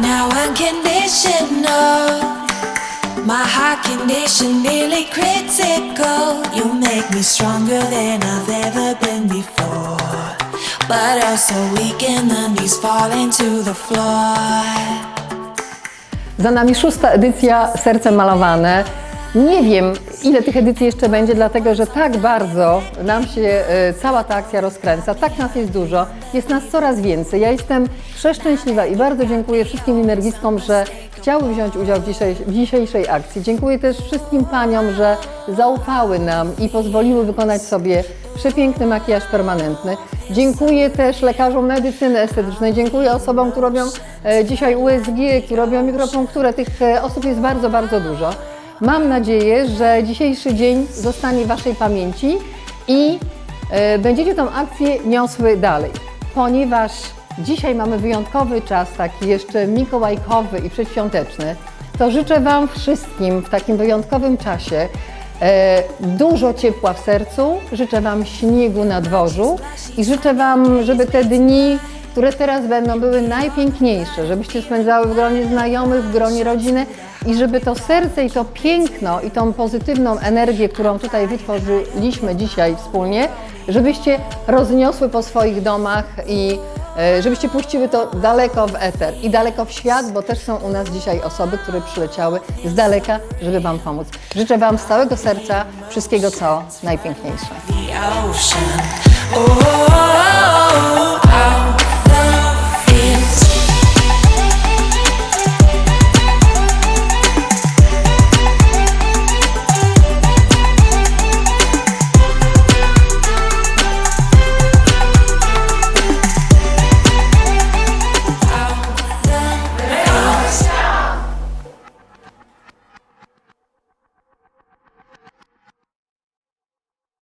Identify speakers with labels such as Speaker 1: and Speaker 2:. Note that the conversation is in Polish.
Speaker 1: now unconditional. My heart condition nearly critical. You make me stronger than I've ever been before. But oh, also weak and the knees falling to the floor.
Speaker 2: Za nami szósta edycja Serce Malowane. Nie wiem, ile tych edycji jeszcze będzie, dlatego że tak bardzo nam się e, cała ta akcja rozkręca, tak nas jest dużo, jest nas coraz więcej. Ja jestem przeszczęśliwa i bardzo dziękuję wszystkim energistkom, że chciały wziąć udział w, w dzisiejszej akcji. Dziękuję też wszystkim paniom, że zaufały nam i pozwoliły wykonać sobie przepiękny makijaż permanentny. Dziękuję też lekarzom medycyny estetycznej, dziękuję osobom, które robią e, dzisiaj USG, które robią mikropunkturę. Tych e, osób jest bardzo, bardzo dużo. Mam nadzieję, że dzisiejszy dzień zostanie w Waszej pamięci i e, będziecie tą akcję niosły dalej, ponieważ dzisiaj mamy wyjątkowy czas, taki jeszcze mikołajkowy i przedświąteczny, to życzę Wam wszystkim w takim wyjątkowym czasie e, dużo ciepła w sercu, życzę Wam śniegu na dworzu i życzę Wam, żeby te dni, które teraz będą, były najpiękniejsze, żebyście spędzały w gronie znajomych, w gronie rodziny i żeby to serce i to piękno i tą pozytywną energię, którą tutaj wytworzyliśmy dzisiaj wspólnie, żebyście rozniosły po swoich domach i e, żebyście puściły to daleko w eter i daleko w świat, bo też są u nas dzisiaj osoby, które przyleciały z daleka, żeby Wam pomóc. Życzę Wam z całego serca wszystkiego, co najpiękniejsze.
Speaker 1: Oh,